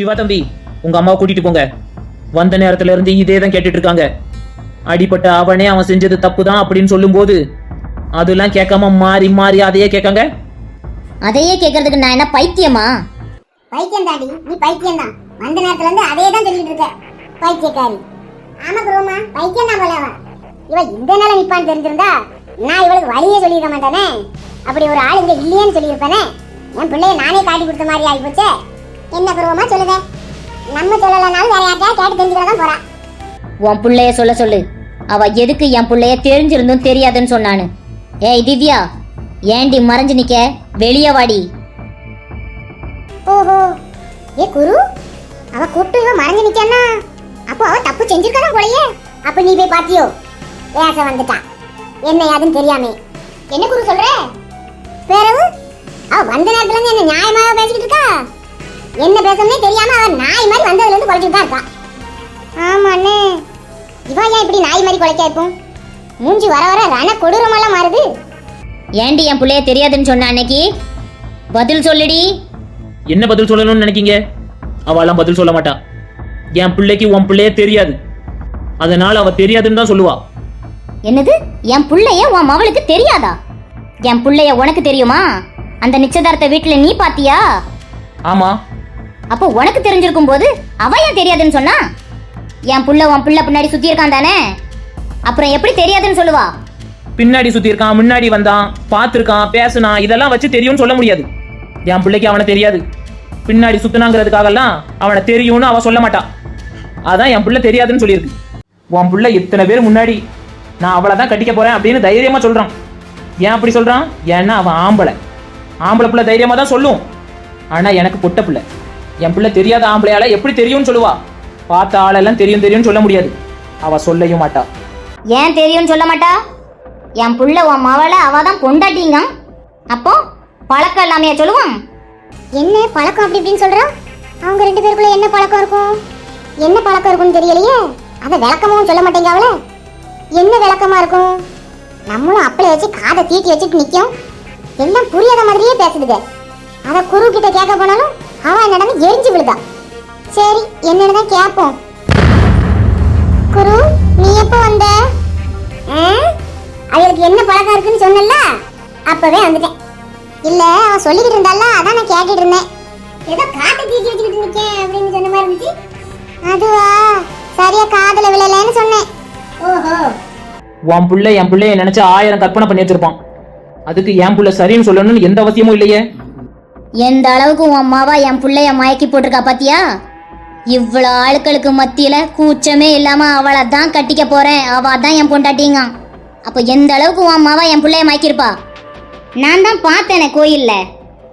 சிவா தம்பி உங்க அம்மாவை கூட்டிட்டு போங்க. வந்த நேரத்துல இருந்து இதே தான் கேட்டுட்டு இருக்காங்க அடிப்பட்ட அவனே அவன் செஞ்சது தப்பு தான் அப்படின்னு சொல்லும்போது அதெல்லாம் கேட்காம மாறி மாறி அதையே கேட்காங்க? அதையே கேட்கறதுக்கு நான் என்ன பைத்தியமா? பைத்தியம் தாடி நீ பைத்தியம் தான் வந்த நேரத்துல இருந்து அதே தான் சொல்லிட்டு இருக்க. பைத்தியக்காரி. ஆமா குருமா பைத்தியம் தான் போல அவ இவ இந்த நிலை நிப்பான்னு தெரிஞ்சிருந்தா நான் இவளுக்கு வழியே சொல்லியிருக்க மாட்டானே. அப்படி ஒரு ஆள் இங்க இல்லையேன்னு சொல்லியிருப்பேனே. என் பிள்ளைய நானே காட்டி கொடுத்த மாதிரி ஆகி போச்சே. என்ன குருவமா சொல்லுங்க நம்ம சொல்லலைனாலும் வேற யார்ட்டா கேட்டு தெரிஞ்சுக்க தான் போறா. உன் புள்ளைய சொல்ல சொல்லு. அவ எதுக்கு என் புள்ளைய தெரிஞ்சிருந்தும் தெரியாதுன்னு சொன்னானு. ஏய் திவ்யா ஏண்டி மறைஞ்சு நிக்க? வெளியே வாடி. ஓஹோ. ஏ குரு அவ கூப்பிட்டு இவ மறைஞ்சு நிக்கானா அப்போ அவ தப்பு செஞ்சிருக்கா போலயே. அப்ப நீ போய் பாத்தியோ? பேச வந்துட்டான் என்ன யாதுன்னு தெரியாமே. என்ன குரு சொல்ற? பிறகு அவ வந்த நேரத்துல என்ன நியாயமாக பேசிக்கிட்டு இருக்கா? என்ன பேசணும்னே தெரியாம அவ நாய் மாதிரி வந்ததுல இருந்து குறைச்சிட்டு தான் இருக்கா ஆமாண்ணே. இவ ஏன் இப்படி நாய் மாதிரி குலைக்கா இப்போ? மூஞ்சி வர வர ரண கொடூரமெல்லாம் மாறுது. ஏண்டி என் புள்ளைய தெரியாதுன்னு சொன்ன அன்னைக்கு? பதில் சொல்லுடி. என்ன பதில் சொல்லணும்னு நினைக்கீங்க? அவெல்லாம் பதில் சொல்ல மாட்டா. என் பிள்ளைக்கு உன் பிள்ளையே தெரியாது. அதனால அவ தெரியாதுன்னு தான் சொல்லுவா. என்னது? என் புள்ளைய உன் மவளுக்கு தெரியாதா? என் புள்ளைய உனக்கு தெரியுமா? அந்த நிச்சயதார்த்த வீட்டுல நீ பாத்தியா? ஆமா. அப்போ உனக்கு தெரிஞ்சிருக்கும் போது அவ ஏன் தெரியாதுன்னு சொன்னா? என் புள்ள உன் பிள்ளை பின்னாடி சுத்தி இருக்கான் தானே? அப்புறம் எப்படி தெரியாதுன்னு சொல்லுவா? பின்னாடி சுத்தி இருக்கான் முன்னாடி வந்தான் பார்த்துருக்கான் பேசுனான் இதெல்லாம் வச்சு தெரியும்னு சொல்ல முடியாது. என் பிள்ளைக்கு அவனை தெரியாது. பின்னாடி சுத்தினாங்கிறதுக்காகலாம் அவனை தெரியும்னு அவன் சொல்ல மாட்டான். அதான் என் பிள்ளை தெரியாதுன்னு சொல்லியிருக்கு. உன் பிள்ளை இத்தனை பேர் முன்னாடி நான் அவளை தான் கட்டிக்க போறேன் அப்படின்னு தைரியமா சொல்றான். ஏன் அப்படி சொல்றான்? ஏன்னா அவன் ஆம்பளை. ஆம்பளை பிள்ளை தைரியமா தான் சொல்லும். ஆனா எனக்கு பொட்ட பிள்ளை. என் பிள்ளை தெரியாத ஆம்பளையால எப்படி தெரியும்னு சொல்லுவா? பார்த்த ஆளெல்லாம் தெரியும் தெரியும்னு சொல்ல முடியாது. அவ சொல்லவும் மாட்டா. ஏன் தெரியும்னு சொல்ல மாட்டா? என் புள்ள உன் மவளை அவ தான் பொண்டாட்டிங்க. அப்போ பழக்கம் இல்லாமையா சொல்லுவான் என்ன பழக்கம் அப்படி இப்படின்னு சொல்றா? அவங்க ரெண்டு பேருக்குள்ள என்ன பழக்கம் இருக்கும்? என்ன பழக்கம் இருக்கும்னு தெரியலையே. அத விளக்கமும் சொல்ல மாட்டேங்க அவள. என்ன விளக்கமா இருக்கும்? நம்மளும் அப்பளை வச்சு காதை தீட்டி வச்சுட்டு நிற்கும் எல்லாம் புரியாத மாதிரியே பேசுதுங்க. அதை குரு கிட்ட கேட்க போனாலும் அவன் நடந்து எரிஞ்சு விழுதா? சரி என்னன்னு தான் கேட்போம். குரு நீ எப்போ வந்த? அவளுக்கு என்ன பழக்கம் இருக்குன்னு சொன்னல அப்பவே வந்துட்டேன். இல்ல அவன் சொல்லிக்கிட்டு இருந்தால அதான் நான் கேட்டுட்டு இருந்தேன். ஏதோ காட்டு தீட்டி வச்சுக்கிட்டு இருக்கேன் அப்படின்னு சொன்ன மாதிரி இருந்துச்சு. அதுவா? சரியா காதல விழலன்னு சொன்னேன். ஓஹோ. உன் பிள்ளை என் பிள்ளைய நினைச்சு ஆயிரம் கற்பனை பண்ணி வச்சிருப்பான். அதுக்கு என் பிள்ளை சரின்னு சொல்லணும்னு எந்த அவசியமும் இல்லையே. எந்த அளவுக்கு உன் அம்மாவா என் பிள்ளைய மயக்கி போட்டிருக்கா பாத்தியா? இவ்வளோ ஆட்களுக்கு மத்தியில கூச்சமே இல்லாம அவளை தான் கட்டிக்க போறேன். அவ தான் என் பொண்டாட்டிங்க அப்போ எந்த அளவுக்கு உன் அம்மாவா என் பிள்ளைய மயக்கிருப்பா நான் தான் பார்த்தேனே கோயில்ல.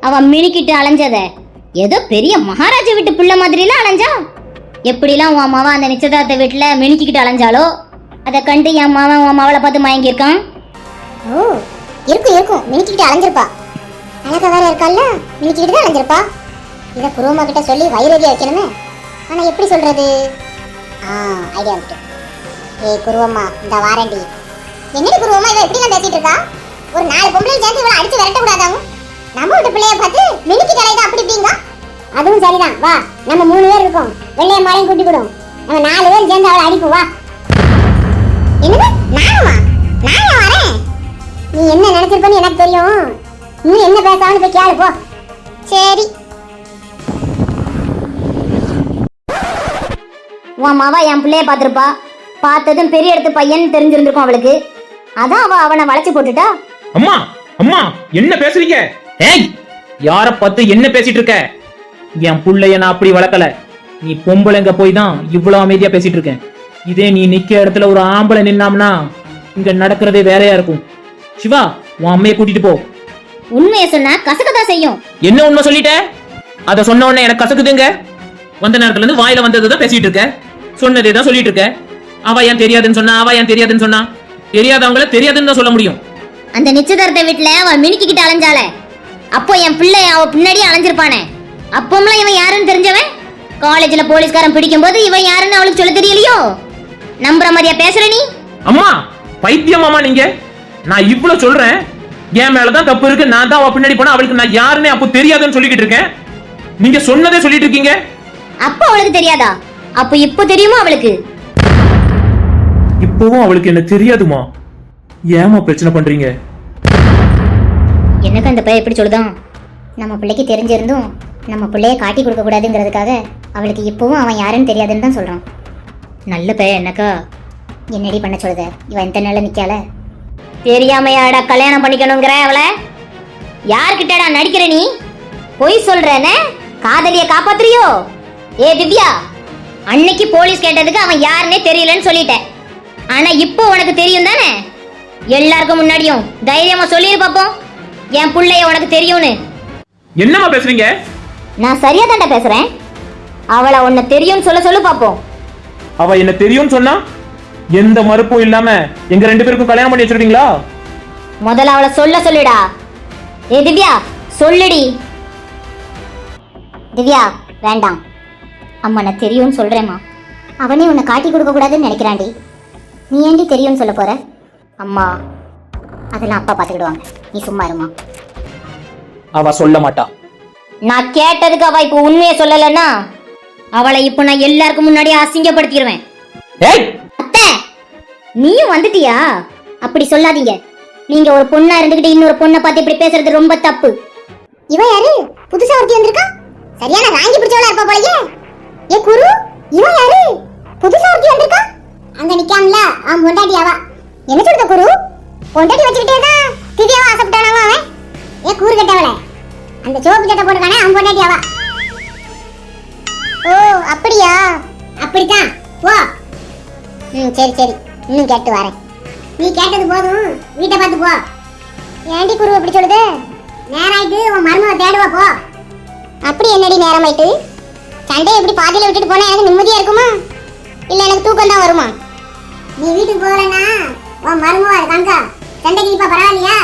அவ மினுக்கிட்டு அலைஞ்சத. ஏதோ பெரிய மகாராஜா வீட்டு பிள்ளை மாதிரிலாம் அலைஞ்சா? எப்படிலாம் உன் அம்மாவா அந்த நிச்சயதார்த்த வீட்டுல மினுக்கிக்கிட்டு அலைஞ்சாலோ அதை கண்டு என் மாவன் உன் மாவளை பார்த்து மயங்கியிருக்கான். ஓ இருக்கும் இருக்கும். மினிக்கிட்டு அலைஞ்சிருப்பா. அழகா வேற இருக்கால நினைச்சுக்கிட்டு தான் அலைஞ்சிருப்பா. இதை குருவமா கிட்ட சொல்லி வைரவியா வைக்கணுமே? ஆனா எப்படி சொல்றது? ஆ ஐடியா வந்துட்டு. ஏய் குருவம்மா இந்த வாரண்டி. என்னடி குருவம்மா இவ எப்படி பேசிட்டு இருக்கா? ஒரு நாலு பொம்பளையும் சேர்ந்து இவளை அடிச்சு விரட்ட கூடாதாங்க நம்ம வீட்டு பிள்ளைய பார்த்து மினிக்கிட்டு அலைதா அப்படி இப்படிங்க அதுவும் சரிதான். வா நம்ம மூணு பேர் இருக்கோம். வெள்ளைய மாலையும் கூட்டி விடும் நம்ம நாலு பேர் சேர்ந்து அவளை அடிப்போம் வா. என்னது? நானுமா? நான் வரேன். நீ என்ன நினைச்சிருப்பேன்னு எனக்கு தெரியும். நீ என்ன பேசாமனு போய் கேளு போ. சரி. உன் மாவா என் பிள்ளைய பார்த்துருப்பா. பார்த்ததும் பெரிய இடத்து பையன் தெரிஞ்சிருந்திருக்கும் அவளுக்கு. அதான் அவ அவனை வளைச்சு போட்டுட்டா. அம்மா அம்மா என்ன பேசுறீங்க? ஏய் யார பார்த்து என்ன பேசிட்டு இருக்க? என் புள்ளைய நான் அப்படி வளர்க்கல. நீ பொம்பளைங்க போய் தான் இவ்வளவு அமைதியா பேசிட்டு இருக்கேன். இதே நீ நிக்க இடத்துல ஒரு ஆம்பளை நின்னாம்னா இங்க நடக்கிறதே வேறையா இருக்கும். சிவா உன் அம்மைய கூட்டிட்டு போ. உண்மையை சொன்னா கசக்கதான் செய்யும். என்ன உண்மை சொல்லிட்ட? அத சொன்ன உடனே எனக்கு கசக்குதுங்க. வந்த நேரத்துல இருந்து வாயில வந்ததை தான் பேசிட்டு இருக்க சொன்னதே தான் சொல்லிட்டு இருக்க அவ ஏன் தெரியாதுன்னு சொன்னா அவ ஏன் தெரியாதுன்னு சொன்னா? தெரியாதவங்கள தெரியாதுன்னு தான் சொல்ல முடியும். அந்த நிச்சயதார்த்த வீட்டுல அவன் மினுக்கிட்டு அலைஞ்சாளே. அப்போ என் பிள்ளை அவ பின்னாடியே அலைஞ்சிருப்பானே. அப்போம்லாம் இவன் யாருன்னு தெரிஞ்சவன்? காலேஜ்ல போலீஸ்காரன் பிடிக்கும் போது இவன் யாருன்னு அவளுக்கு சொல்ல தெரியலையோ? நம்புற மாதிரியா பேசுற நீ? அம்மா பைத்தியமாமா நீங்க. நான் இவ்வளவு சொல்றேன். என் மேலதான் தப்பு இருக்கு. நான் தான் அவ பின்னாடி போனா அவளுக்கு நான் யாருன்னே அப்போ தெரியாதுன்னு சொல்லிக்கிட்டு இருக்கேன். நீங்க சொன்னதே சொல்லிட்டு இருக்கீங்க. அப்ப அவளுக்கு தெரியாதா? அப்ப இப்போ தெரியுமா அவளுக்கு? இப்பவும் அவளுக்கு என்ன தெரியாதுமா? ஏமா பிரச்சனை பண்றீங்க? எனக்கு அந்த பையன் எப்படி சொல்லுதான்? நம்ம பிள்ளைக்கு தெரிஞ்சிருந்தும் நம்ம பிள்ளைய காட்டி கொடுக்க கூடாதுங்கிறதுக்காக அவளுக்கு இப்பவும் அவன் யாருன்னு தெரியாதுன்னு தான் சொல்றான். நல்ல பையன் என்னக்கா? என்னடி பண்ண சொல்லுத? இவன் இந்த நாள்ல நிக்கால தெரியாமையாடா கல்யாணம் பண்ணிக்கணுங்கிற அவளை? யார்கிட்டடா நடிக்கிற நீ? பொய் சொல்றேனே காதலிய காப்பாத்துறியோ? ஏ திவ்யா அன்னைக்கு போலீஸ் கேட்டதுக்கு அவன் யாருன்னே தெரியலன்னு சொல்லிட்டேன். ஆனா இப்போ உனக்கு தெரியும் தானே? எல்லாருக்கும் முன்னாடியும் தைரியமா சொல்லிரு பாப்போம். என் புள்ளைய உனக்கு தெரியும்னு. என்னம்மா பேசுறீங்க? நான் சரியா தாண்டா பேசுறேன். அவளை உன்னை தெரியும்னு சொல்ல சொல்லு பாப்போம். அவ என்ன தெரியும்னு சொன்னா? எந்த மறுப்பும் இல்லாம எங்க ரெண்டு பேருக்கும் கல்யாணம் பண்ணி வச்சிருக்கீங்களா? முதல்ல அவளை சொல்ல சொல்லுடா. ஏ திவ்யா சொல்லுடி. திவ்யா வேண்டாம். அம்மா நான் தெரியும்னு சொல்றேம்மா. அவனே உன்னை காட்டி கொடுக்க கூடாதுன்னு நினைக்கிறான்டி. நீ ஏண்டி தெரியும்னு சொல்ல போற? அம்மா அதெல்லாம் அப்பா பார்த்துக்கிடுவாங்க. நீ சும்மா இருமா அவ சொல்ல மாட்டா. நான் கேட்டதுக்கு அவ இப்போ உண்மையை சொல்லலைன்னா அவளை இப்போ நான் எல்லாருக்கும் முன்னாடி அசிங்கப்படுத்திடுவேன். ஏய் அத்தை நீயும் வந்துட்டியா? அப்படி சொல்லாதீங்க. நீங்க ஒரு பொண்ணா இருந்துகிட்டு இன்னொரு பொண்ணை பார்த்து இப்படி பேசுறது ரொம்ப தப்பு. இவ யாரு? புதுசா ஒருத்தி வந்திருக்கா? சரியான ராங்கி பிடிச்சவளா இருப்பா போலயே. ஏ குரு இவ யாரு? புதுசா ஒருத்தி வந்திருக்கா? அங்க நிக்காமல அவன் பொண்டாட்டி அவ. என்ன சொல்லுத குரு? பொண்டாட்டி வச்சுக்கிட்டே தான் திவ்யாவை ஆசைப்பட்டானாவா அவன்? ஏ கூறு கட்டவள. அந்த சிவப்பு சட்டை போட்டுக்கானே அவன் பொண்டாட்டி அவ. ஓ அப்படியா? அப்படித்தான். போ. ம் சரி சரி. இன்னும் கேட்டு வரேன். நீ கேட்டது போதும். வீட்டை பார்த்து போ. ஏண்டி குரு அப்படி சொல்லுது? நேராயிட்டு உன் மருமக தேடுவா போ. அப்படி என்னடி நேரமாயிட்டு? சண்டையை எப்படி பாதியில் விட்டுட்டு போனால் எனக்கு நிம்மதியாக இருக்குமா? இல்லை எனக்கு தூக்கம் தான் வருமா? நீ வீட்டுக்கு போகலன்னா உன் மருமக கங்கா சண்டைக்கு இப்போ பரவாயில்லையா?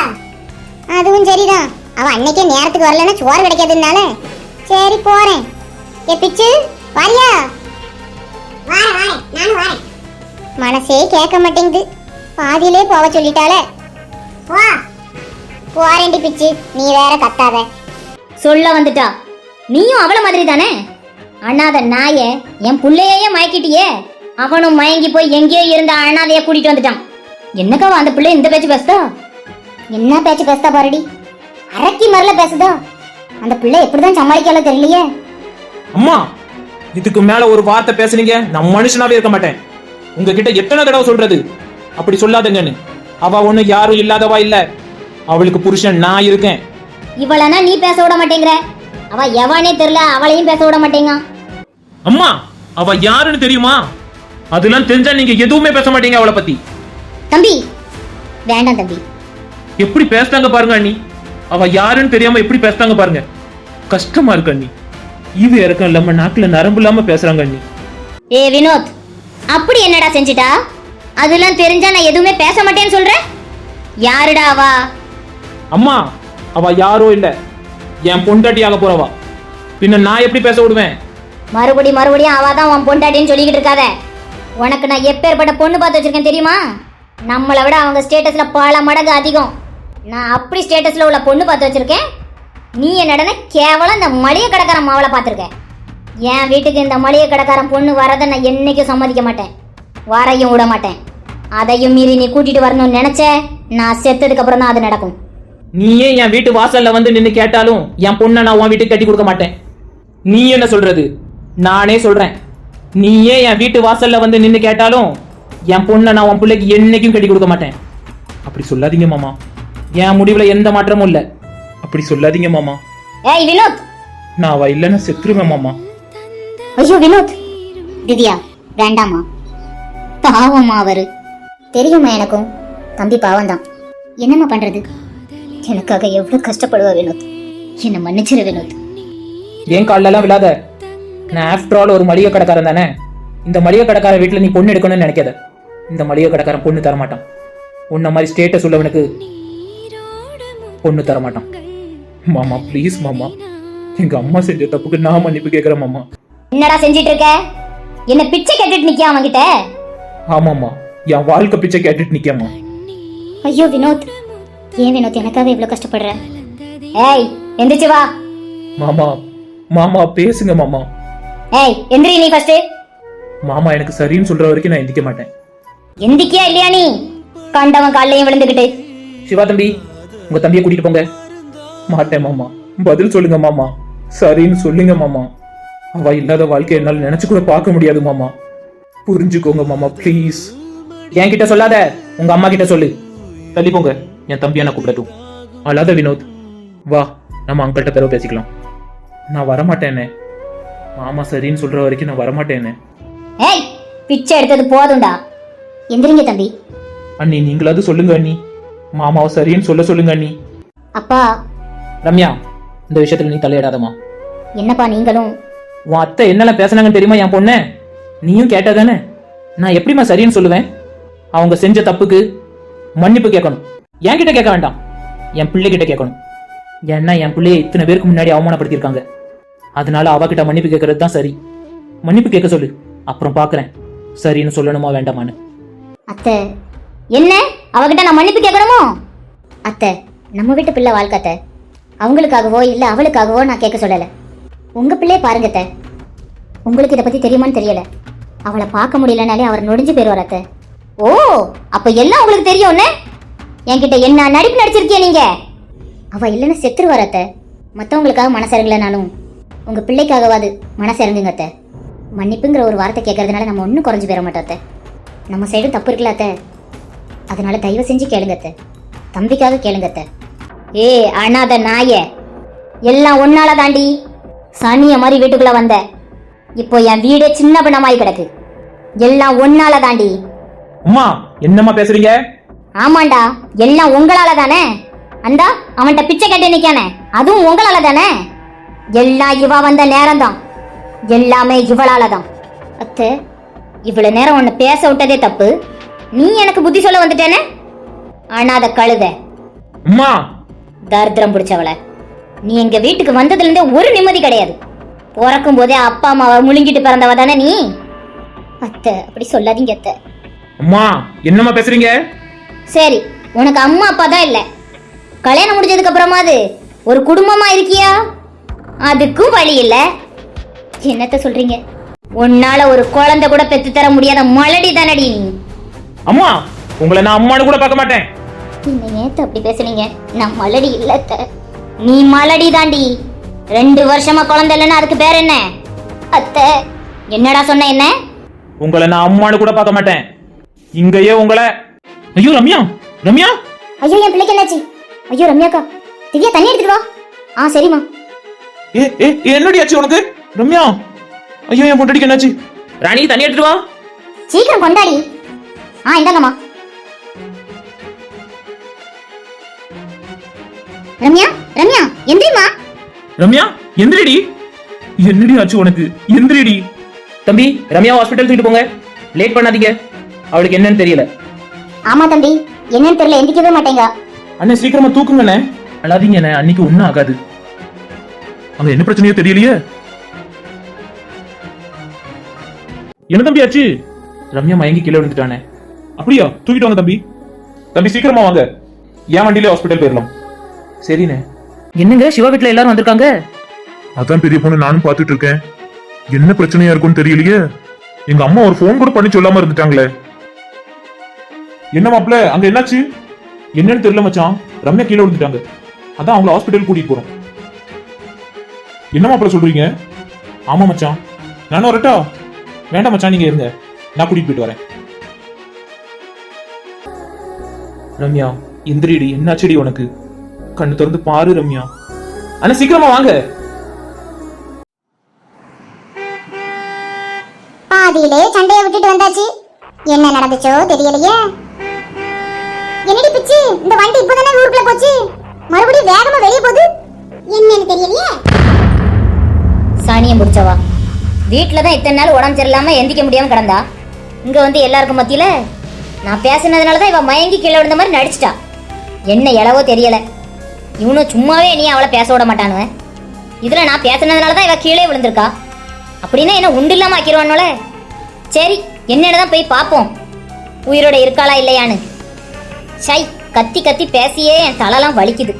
அதுவும் சரிதான். அவன் அன்னைக்கே நேரத்துக்கு வரலன்னா சோறு கிடைக்காதுனால சரி போகிறேன் ஏ பிச்சு வாரியா? வாரேன் வாரேன். நானும் வாரேன். மனசே கேட்க மாட்டேங்குது. பாதியிலே போக சொல்லிட்டாளே. வா. போறேன்டி பிச்சு. நீ வேற கத்தாத. சொல்ல வந்துட்டா. நீயும் அவள மாதிரி தானே அண்ணாத நாய என் புள்ளையே மயக்கிட்டியே. அவனும் மயங்கி போய் எங்கேயோ இருந்த அண்ணாதைய கூட்டிட்டு வந்துட்டான். என்னக்காவா அந்த பிள்ளை இந்த பேச்சு பேசுதா? என்ன பேச்சு பேசுதா பாருடி? அரக்கி மரல பேசுதா? அந்த பிள்ளை எப்படிதான் சமாளிக்கல தெரியலையே. அம்மா இதுக்கு மேல ஒரு வார்த்தை பேசுனீங்க நான் மனுஷனாவே இருக்க மாட்டேன். உங்ககிட்ட எத்தனை தடவை சொல்றது? அப்படி சொல்லாதங்கன்னு. அவ ஒண்ணு யாரும் இல்லாதவா இல்ல. அவளுக்கு புருஷன் நான் இருக்கேன். இவளனா நீ பேச விட மாட்டேங்கிற. அவ எவனே தெரியல அவளையும் பேச விட மாட்டேங்க. அம்மா அவ யாருன்னு தெரியுமா? அதெல்லாம் தெரிஞ்சா நீங்க எதுவுமே பேச மாட்டீங்க அவளை பத்தி. தம்பி வேண்டாம் தம்பி. எப்படி பேசுறாங்க பாருங்க அண்ணி. அவ யாருன்னு தெரியாம எப்படி பேசுறாங்க பாருங்க. கஷ்டமா இருக்கு அண்ணி. ஈவு இறக்கம் இல்லாம நாக்குல நரம்பு இல்லாம பேசுறாங்க அண்ணி. ஏ வினோத் அப்படி என்னடா செஞ்சிட்டா? அதெல்லாம் தெரிஞ்சா நான் எதுவுமே பேச மாட்டேன்னு சொல்றேன் யாருடா அவா? அம்மா அவ யாரோ இல்ல. என் பொண்டாட்டியாக போறவா. பின்ன நான் எப்படி பேச விடுவேன்? மறுபடி மறுபடியும் அவ தான் உன் பொண்டாட்டின்னு சொல்லிக்கிட்டு இருக்காத. உனக்கு நான் எப்பேற்பட்ட பொண்ணு பார்த்து வச்சிருக்கேன் தெரியுமா? நம்மளை விட அவங்க ஸ்டேட்டஸ்ல பல மடங்கு அதிகம். நான் அப்படி ஸ்டேட்டஸ்ல உள்ள பொண்ணு பார்த்து வச்சிருக்கேன். நீ என்னடனா கேவலம் இந்த மளிகை கடைக்காரன் மாவளை பார்த்துருக்க. என் வீட்டுக்கு இந்த மளிகை கடைக்காரன் பொண்ணு வரதை நான் என்னைக்கும் சம்மதிக்க மாட்டேன். வரையும் விட மாட்டேன். அதையும் மீறி நீ கூட்டிட்டு வரணும்னு நினைச்ச நான் செத்ததுக்கு அப்புறம் தான் அது நடக்கும். நீயே என் வீட்டு வாசல்ல வந்து நின்னு கேட்டாலும் என் பொண்ணை நான் உன் வீட்டுக்கு கட்டி கொடுக்க மாட்டேன். நீ என்ன சொல்றது? நானே சொல்றேன். நீயே என் வீட்டு வாசல்ல வந்து நின்னு கேட்டாலும் என் பொண்ணை நான் உன் பிள்ளைக்கு என்னைக்கும் கட்டி கொடுக்க மாட்டேன். அப்படி சொல்லாதீங்க மாமா. என் முடிவுல எந்த மாற்றமும் இல்ல. அப்படி சொல்லாதீங்க மாமா. ஏய் வினோத்! நான் அவ இல்லைன்னா செத்துருவேன் மாமா. ஐயோ வினோத். திவ்யா வேண்டாமா பாவமா அவரு. தெரியுமா எனக்கும்? தம்பி பாவம்தான். என்னம்மா பண்றது? எனக்காக எவ்வளவு கஷ்டப்படுவா வினோத்? என்ன மன்னிச்சிரு வினோத். ஏன் கால்லெல்லாம் விழாத? நான் ஆஃப்டர் ஆல் ஒரு மளிகை கடைக்காரன் தானே. இந்த மளிகை கடைக்காரன் வீட்டில் நீ பொண்ணு எடுக்கணும்னு நினைக்காத. இந்த மளிகை கடைக்காரன் பொண்ணு தரமாட்டான். உன்ன மாதிரி ஸ்டேட்டஸ் உள்ளவனுக்கு பொண்ணு தரமாட்டான். மாமா ப்ளீஸ் மாமா. எங்க அம்மா செஞ்ச தப்புக்கு நான் மன்னிப்பு கேட்குறேன் மாமா. என்னடா செஞ்சிட்டு இருக்க என்ன பிச்சை கேட்டுட்டு நிக்கியா அவன்கிட்ட? ஆமாம்மா. என் வாழ்க்கை பிச்சை கேட்டுட்டு நிக்கம்மா ஐயோ வினோத். ஏன் வினோத் எனக்காக இவ்வளவு கஷ்டப்படுற? ஏய் எந்திரிச்சு வா. மாமா மாமா பேசுங்க மாமா. ஏய் எந்திரி நீ ஃபர்ஸ்ட் மாமா எனக்கு சரின்னு சொல்ற வரைக்கும் நான் எந்திக்க மாட்டேன். எந்திக்கியா இல்லையா நீ? கண்டவன் காலையும் விழுந்துகிட்டு. சிவா தம்பி உங்க தம்பியை கூட்டிட்டு போங்க. மாட்டேன் மாமா. பதில் சொல்லுங்க மாமா. சரின்னு சொல்லுங்க மாமா. அவ இல்லாத வாழ்க்கை என்னால் நினைச்சு கூட பார்க்க முடியாது மாமா. புரிஞ்சுக்கோங்க மாமா ப்ளீஸ் என்கிட்ட சொல்லாத. உங்க அம்மா கிட்ட சொல்லு. தள்ளி போங்க என் தம்பி என்ன கூப்பிடட்டும். அழாத வினோத். வா நம்ம அங்கிட்ட தடவை பேசிக்கலாம். நான் வரமாட்டேனே. மாமா சரின்னு சொல்ற வரைக்கும் நான் வரமாட்டேனே. ஏய் பிச்சை எடுத்தது போதும்டா. எந்திரிங்க தம்பி. அண்ணி நீங்களாவது சொல்லுங்க அண்ணி. மாமாவை சரின்னு சொல்ல சொல்லுங்க அண்ணி. அப்பா. ரம்யா இந்த விஷயத்துல நீ தலையிடாதம்மா. என்னப்பா நீங்களும் உன் அத்தை என்னெல்லாம் பேசுனாங்கன்னு தெரியுமா என் பொண்ணு? நீயும் கேட்டதானே? நான் எப்படிம்மா சரின்னு சொல்லுவேன்? அவங்க செஞ்ச தப்புக்கு மன்னிப்பு கேட்கணும். என்கிட்ட கேட்க வேண்டாம். என் பிள்ளைகிட்ட கேட்கணும். ஏன்னா என் பிள்ளைய இத்தனை பேருக்கு முன்னாடி அவமானப்படுத்தியிருக்காங்க. அதனால அவகிட்ட மன்னிப்பு கேட்கறது தான் சரி. மன்னிப்பு கேட்க சொல்லு. அப்புறம் பார்க்குறேன் சரின்னு சொல்லணுமா வேண்டாமான்னு. அத்தை என்ன? அவகிட்ட நான் மன்னிப்பு கேட்கணுமோ? அத்தை நம்ம வீட்டு பிள்ளை வாழ்க்கை அத்தை. அவங்களுக்காகவோ இல்ல அவளுக்காகவோ நான் கேட்க சொல்லலை. உங்க பிள்ளைய பாருங்க அத்தை. உங்களுக்கு இதை பத்தி தெரியுமான்னு தெரியல. அவளை பார்க்க முடியலனாலே அவர் நொடிஞ்சு போயிடுவார் அத்தை. ஓ அப்ப எல்லாம் உங்களுக்கு தெரியும்னு என்கிட்ட என்ன நடிப்பு நடிச்சிருக்கிய நீங்க? அவ இல்லைன்னு செத்துருவார் அத்தை. மற்றவங்களுக்காக மனசு இறங்கலனாலும் உங்க பிள்ளைக்காகவாது மனசிறங்குங்க அத்தை. மன்னிப்புங்கிற ஒரு வார்த்தை கேட்கறதுனால நம்ம ஒன்றும் குறைஞ்சு போயிட மாட்டோம் அத்தை. நம்ம சைடும் தப்பு இருக்குல்ல அத்தை. அதனால தயவு செஞ்சு கேளுங்க அத்தை. தம்பிக்காக கேளுங்க அத்தை. ஏ அனாத நாய. எல்லாம் ஒன்னால தாண்டி சனிய மாதிரி வீட்டுக்குள்ள வந்த. இப்போ என் வீடே சின்ன பின்னமாயி கிடக்கு. எல்லாம் ஒன்னால தாண்டி. அம்மா என்னம்மா பேசுறீங்க? ஆமாண்டா எல்லாம் உங்களால தானே? அந்தா அவன்கிட்ட பிச்சை கட்டி நிக்கானே அதுவும் உங்களால தானே? எல்லாம் இவ வந்த நேரம்தான். எல்லாமே இவளால தான். அத்தை இவ்வளவு நேரம் உன்னை பேச விட்டதே தப்பு. நீ எனக்கு புத்தி சொல்ல வந்துட்டேனே? அனாத கழுத. அம்மா தரித்திரம் பிடிச்சவள. நீ எங்க வீட்டுக்கு வந்ததுல இருந்தே ஒரு நிம்மதி கிடையாது. பிறக்கும் போதே அப்பா அம்மாவை முழுங்கிட்டு பிறந்தவ தானே நீ? அத்தை அப்படி சொல்லாதீங்க அத்தை. அம்மா என்னம்மா பேசுறீங்க? சரி உனக்கு அம்மா அப்பா தான் இல்ல. கல்யாணம் முடிஞ்சதுக்கு அப்புறமாவது ஒரு குடும்பமா இருக்கியா? அதுக்கும் வழி இல்ல. என்னத்த சொல்றீங்க? உன்னால ஒரு குழந்தை கூட பெத்து தர முடியாத மலடி தானடி நீ. அம்மா உங்களை நான் அம்மானு கூட பார்க்க மாட்டேன். நீங்க ஏத்த அப்படி பேசுனீங்க? நான் மலடி இல்லத்த நீ மலடி தாண்டி. ரெண்டு வருஷமா குழந்தை இல்லைன்னா அதுக்கு பேர் என்ன? அத்தை. என்னடா சொன்ன என்ன? உங்களை நான் அம்மானு கூட பார்க்க மாட்டேன். இங்கேயே உங்களை. ஐயோ ரம்யா! ரம்யா! ஐயோ என் பிள்ளைக்கு என்னாச்சு? ஐயோ ரம்யாக்கா திவ்யா தண்ணி எடுத்துட்டு வா. ஆ சரிம்மா. ஏ ஏ என்னடி ஆச்சு உனக்கு? ரம்யா! ஐயோ என் பொண்டாட்டிக்கு என்னாச்சு? ராணி தண்ணி எடுத்துட்டு வா. சீக்கிரம் கொண்டாடி. ஆ இந்தாங்கம்மா. ரம்யா ரம்யா எந்திரிமா ரம்யா எந்திரிடி. என்னடி ஆச்சு உனக்கு? எந்திரிடி. தம்பி ரம்யா ஹாஸ்பிட்டல் தூக்கிட்டு போங்க. லேட் பண்ணாதீங்க. அவளுக்கு என்னன்னு தெரியல. ஆமா தம்பி என்னன்னு தெரியல எந்திரிக்கவே மாட்டேங்க. அண்ணே சீக்கிரமா தூக்குங்கண்ணே. அழாதீங்க அண்ணே அன்னைக்கு ஒன்றும் ஆகாது. அங்க என்ன பிரச்சனையோ தெரியலையே. என்ன தம்பி ஆச்சு? ரம்யா மயங்கி கீழே விழுந்துட்டானே. அப்படியா? தூக்கிட்டு வாங்க தம்பி. தம்பி சீக்கிரமா வாங்க. ஏன் வண்டியில ஹாஸ்பிட்டல் போயிடலாம் சரிண்ணே. என்னங்க சிவா வீட்ல எல்லாரும் வந்திருக்காங்க? அதான் பெரிய பொண்ணு நானும் பார்த்துட்டு இருக்கேன் என்ன பிரச்சனையா இருக்கும்னு தெரியலையே. எங்க அம்மா ஒரு ஃபோன் கூட பண்ணி சொல்லாம இருந்துட்டாங்களே. என்ன மாப்ள அங்க என்னாச்சு? என்னன்னு தெரியல மச்சான். ரம்யா கீழே விழுந்துட்டாங்க. அதான் அவங்கள ஹாஸ்பிட்டல் கூட்டிட்டு போறோம். என்ன மாப்ள சொல்றீங்க? ஆமா மச்சான். நானும் வரட்டா? வேண்டாம் மச்சான் நீங்க இருங்க. நான் கூட்டிட்டு போயிட்டு வரேன். ரம்யா எந்திரிடி. என்னாச்சடி உனக்கு? கண்ணு திறந்து பாரு ரம்யா. அண்ணா சீக்கிரமா வாங்க. பாதியிலே சண்டைய விட்டுட்டு வந்தாச்சு. என்ன நடந்துச்சோ தெரியலையே. என்னடி பிச்சு? இந்த வண்டி இப்பதானே ஊருக்குள்ள போச்சு? மறுபடியும் வேகமா வெளியே போகுது? என்னன்னு தெரியலையே. சாணியம் பிடிச்சவா வீட்டில் தான் இத்தனை நாள் உடம்பு சரியில்லாம எந்திக்க முடியாம கிடந்தா? இங்க வந்து எல்லாருக்கும் மத்தியில நான் பேசுனதுனால தான் இவ மயங்கி கீழே விழுந்த மாதிரி நடிச்சிட்டா. என்ன இளவோ தெரியல. இவனும் சும்மாவே நீ அவளை பேச விட மாட்டானுவன் இதில் நான் பேசுனதுனால தான் இவ கீழே விழுந்திருக்கா. அப்படின்னா என்ன உண்டு இல்லாமல் ஆக்கிடுவானோல சரி என்னன்னு தான் போய் பார்ப்போம். உயிரோட இருக்காளா இல்லையான்னு. சை கத்தி கத்தி பேசியே என் தலைலாம் வலிக்குது.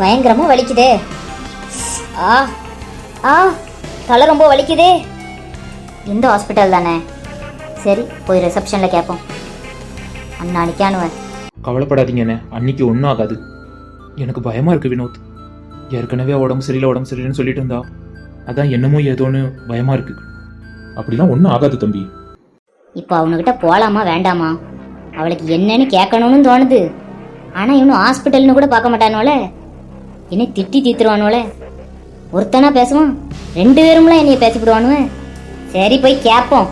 பயங்கரமாக வலிக்குதே. ஆ ஆ தலை ரொம்ப வலிக்குதே. இந்த ஹாஸ்பிட்டல் தானே? சரி போய் ரிசப்ஷனில் கேட்போம் அண்ணாடிக்கானுவன் கவலைப்படாதீங்கண்ணே அன்னைக்கு ஒன்றும் ஆகாது. எனக்கு பயமாக இருக்குது வினோத். ஏற்கனவே உடம்பு சரியில்லை உடம்பு சரியில்லைன்னு சொல்லிட்டு இருந்தா. அதான் என்னமோ ஏதோன்னு பயமாக இருக்கு. அப்படிலாம் ஒன்றும் ஆகாது தம்பி. இப்போ அவனுக்கிட்ட போகலாமா வேண்டாமா? அவளுக்கு என்னன்னு கேட்கணும்னு தோணுது. ஆனால் இவனும் ஹாஸ்பிட்டல்னு கூட பார்க்க மாட்டானோல. என்னை திட்டி தீத்துருவானோல. ஒருத்தனா பேசுவான். ரெண்டு பேரும்லாம் என்னைய பேசிவிடுவானுவன் சரி போய் கேட்போம்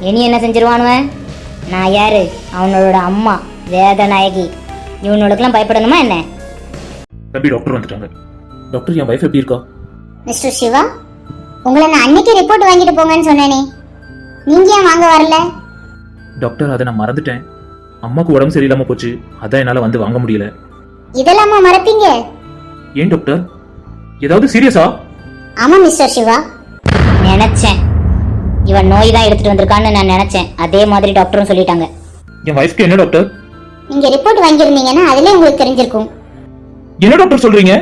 இனி என்ன செஞ்சிருவானுவன் நான் யாரு? அவனோட அம்மா வேதநாயகி. இவனோடுக்கெல்லாம் பயப்படணுமா என்ன? தம்பி டாக்டர் வந்துட்டாங்க. டாக்டர் என் வைஃப் எப்படி இருக்கா? மிஸ்டர் சிவா உங்களை நான் அன்னைக்கு ரிப்போர்ட் வாங்கிட்டு போங்கன்னு சொன்னேனே. நீங்க ஏன் வாங்க வரல? டாக்டர் அதை நான் மறந்துட்டேன். அம்மாக்கு உடம்பு சரியில்லாம போச்சு. அதான் என்னால வந்து வாங்க முடியல. இதெல்லாமா மறப்பீங்க? ஏன் டாக்டர் ஏதாவது சீரியஸா ஆமா மிஸ்டர் சிவா. நினைச்சேன். இவன் நோய் தான் எடுத்துட்டு வந்திருக்கான்னு நான் நினைச்சேன். அதே மாதிரி டாக்டரும் சொல்லிட்டாங்க. என் வைஃப்க்கு என்ன டாக்டர் நீங்க ரிப்போர்ட் வாங்கியிருந்தீங்கன்னா அதுலயே உங்களுக்கு தெரிஞ்சிருக்கும். என்ன டாக்டர் சொல்றீங்க?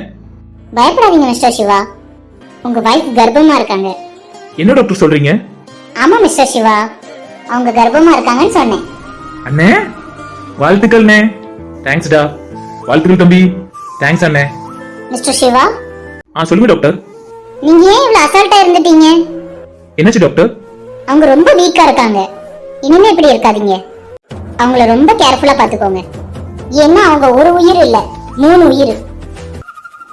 பயப்படாதீங்க மிஸ்டர் சிவா. உங்க வைஃப் கர்ப்பமா இருக்காங்க. என்ன டாக்டர் சொல்றீங்க? ஆமா மிஸ்டர் சிவா. அவங்க கர்ப்பமா இருக்காங்கன்னு சொன்னேன். அண்ணே வாழ்த்துக்கள்ண்ணே தேங்க்ஸ்டா வாழ்த்துக்கள் தம்பி. தேங்க்ஸ் அண்ணே. மிஸ்டர் சிவா. ஆ சொல்லுங்க டாக்டர் நீங்க ஏன் இவ்வளவு அசால்ட்டா இருந்துட்டீங்க? என்னாச்சு டாக்டர் அவங்க ரொம்ப வீக்கா இருக்காங்க. இனிமே இப்படி இருக்காதீங்க. அவங்கள ரொம்ப கேர்ஃபுல்லா பாத்துக்கோங்க ஏன்னா அவங்க ஒரு உயிர் இல்ல. மூணு உயிர்.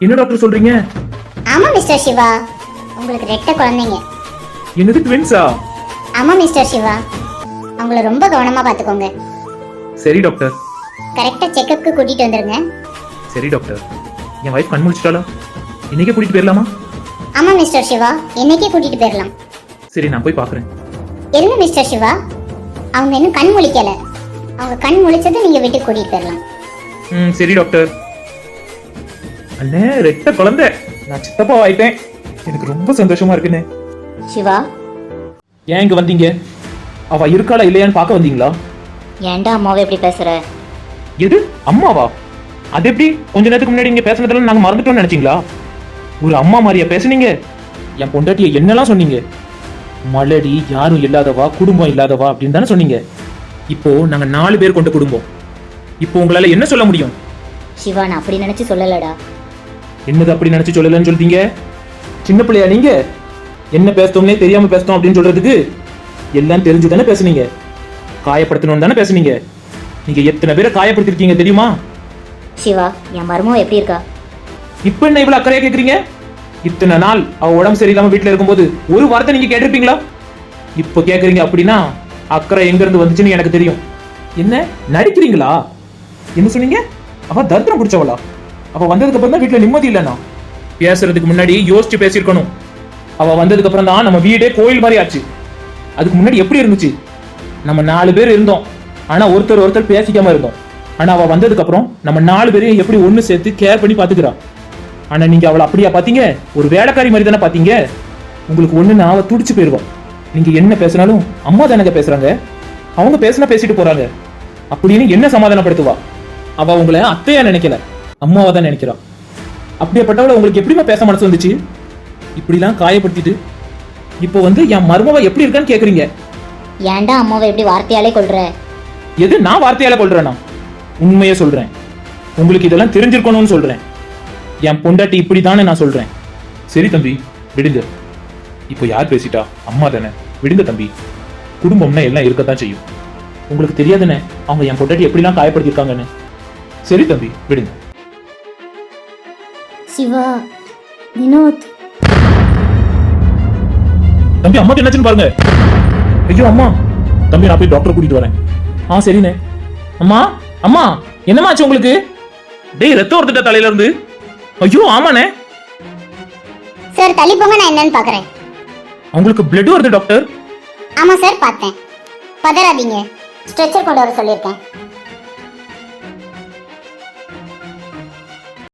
என்ன டாக்டர் சொல்றீங்க? ஆமா மிஸ்டர் சிவா. உங்களுக்கு ரெட்ட குழந்தைங்க. என்னது ட்வின்ஸா ஆமா மிஸ்டர் சிவா. அவங்கள ரொம்ப கவனமா பாத்துக்கோங்க. சரி டாக்டர் கரெக்டா செக்கப்க்கு கூட்டிட்டு வந்துருங்க. சரி டாக்டர் என் வைஃப் கண் முடிச்சிட்டாளா இன்னைக்கே கூட்டிட்டு போயிடலாமா ஆமா மிஸ்டர் சிவா. என்னைக்கே கூட்டிட்டு போயிடலாம் சரி நான் போய் பார்க்கறேன் இருங்க மிஸ்டர் சிவா? அவங்க இன்னும் கண் முழிக்கல. அவங்க கண் முழிச்சது நீங்க வீட்டுக்கு கூட்டிட்டு போயிடலாம் ம் சரி டாக்டர் அண்ணே ரெட்ட குழந்தை. நான் சித்தப்பா ஆயிட்டேன். எனக்கு ரொம்ப சந்தோஷமா இருக்குண்ணே. சிவா? ஏன் இங்க வந்தீங்க? அவ இருக்காளா இல்லையான்னு பார்க்க வந்தீங்களா? ஏன்டா அம்மாவை எப்படி பேசுற? எது? அம்மாவா? அது எப்படி? கொஞ்ச நேரத்துக்கு முன்னாடி இங்க பேசுனதெல்லாம் நாங்க மறந்துட்டோம்னு நினைச்சீங்களா? ஒரு அம்மா மாதிரியா பேசுனீங்க? என் பொண்டாட்டிய என்னெல்லாம் சொன்னீங்க? மலடி யாரும் இல்லாதவா குடும்பம் இல்லாதவா அப்படின்னு தானே சொன்னீங்க. இப்போ நாங்க நாலு பேர் கொண்ட குடும்பம். இப்போ உங்களால என்ன சொல்ல முடியும்? சிவா நான் அப்படி நினைச்சு சொல்லலடா. என்னது அப்படி நினைச்சு சொல்லலன்னு சொல்றீங்க? சின்ன பிள்ளையா நீங்க? என்ன பேசுறோம்னே தெரியாம பேசுறோம் அப்படின்னு சொல்றதுக்கு எல்லாம் தெரிஞ்சு தானே பேசுனீங்க? காயப்படுத்தணும்னு தானே பேசுனீங்க? நீங்க எத்தனை பேரை காயப்படுத்திருக்கீங்க தெரியுமா? சிவா என் மருமவ எப்படி இருக்கா? இப்ப என்ன இவ்வளவு அக்கறையா கேக்குறீங்க? இத்தனை நாள் அவ உடம்பு சரியில்லாம வீட்டுல இருக்கும்போது ஒரு வார்த்தை நீங்க கேட்டிருப்பீங்களா? இப்ப கேக்குறீங்க அப்படின்னா அக்கறை எங்க இருந்து வந்துச்சுன்னு எனக்கு தெரியும். என்ன நடிக்கிறீங்களா? என்ன சொன்னீங்க? அவ தரித்திரம் பிடிச்சவளா அவ வந்ததுக்கு அப்புறம் தான் வீட்டுல நிம்மதி இல்லைண்ணா பேசுறதுக்கு முன்னாடி யோசிச்சு பேசியிருக்கணும். அவ வந்ததுக்கு அப்புறம் தான் நம்ம வீடே கோயில் மாதிரி ஆச்சு. அதுக்கு முன்னாடி எப்படி இருந்துச்சு? நம்ம நாலு பேர் இருந்தோம். ஆனா ஒருத்தர் ஒருத்தர் பேசிக்காம இருந்தோம். ஆனா அவ வந்ததுக்கு அப்புறம் நம்ம நாலு பேரையும் எப்படி ஒண்ணு சேர்த்து கேர் பண்ணி பாத்துக்கிறா ஆனா நீங்க அவளை அப்படியா பாத்தீங்க ஒரு வேலைக்காரி மாதிரி தானே பாத்தீங்க உங்களுக்கு ஒண்ணுன்னா அவ துடிச்சு போயிருவா. நீங்க என்ன பேசினாலும் அம்மா தானங்க பேசுறாங்க. அவங்க பேசினா பேசிட்டு போறாங்க. அப்படின்னு என்ன சமாதானப்படுத்துவா? அவ உங்களை அத்தையா நினைக்கல. அம்மாவா தான் நினைக்கிறா. அப்படியாப்பட்டவளை உங்களுக்கு எப்படிமா பேச மனசு வந்துச்சு? இப்படிலாம் காயப்படுத்திட்டு இப்போ வந்து என் மருமவ எப்படி இருக்கான்னு கேக்குறீங்க? ஏன்டா அம்மாவை எப்படி வார்த்தையாலே கொள்ற எது நான் வார்த்தையால கொள்றேனா உண்மையை சொல்றேன். உங்களுக்கு இதெல்லாம் தெரிஞ்சிருக்கணும்னு சொல்றேன். என் பொண்டாட்டி இப்படித்தானே நான் சொல்றேன். சரி தம்பி விடுங்க. இப்போ யார் பேசிட்டா? அம்மா தானே. விடுங்க தம்பி. குடும்பம்னா எல்லாம் இருக்கத்தான் செய்யும். உங்களுக்கு தெரியாதுண்ணே அவங்க என் பொண்டாட்டி எப்படிலாம் காயப்படுத்திருக்காங்கன்னு சரி தம்பி விடுங்க. சிவா வினோத். தம்பி அம்மாக்கு என்னாச்சுன்னு பாருங்க. ஐயோ அம்மா. தம்பி நான் போய் டாக்டர் கூட்டிட்டு வரேன். ஆ சரிண்ணே. அம்மா அம்மா என்னமாச்சு உங்களுக்கு? டேய் ரத்தம் வருதுட்ட தலையில இருந்து ஐயோ ஆமாண்ணே. சார் தள்ளி போங்க நான் என்னன்னு பாக்குறேன். அவங்களுக்கு பிளட் வருது டாக்டர் ஆமா சார் பார்த்தேன். பதறாதீங்க. ஸ்ட்ரெச்சர் கொண்டு வர சொல்லியிருக்கேன்.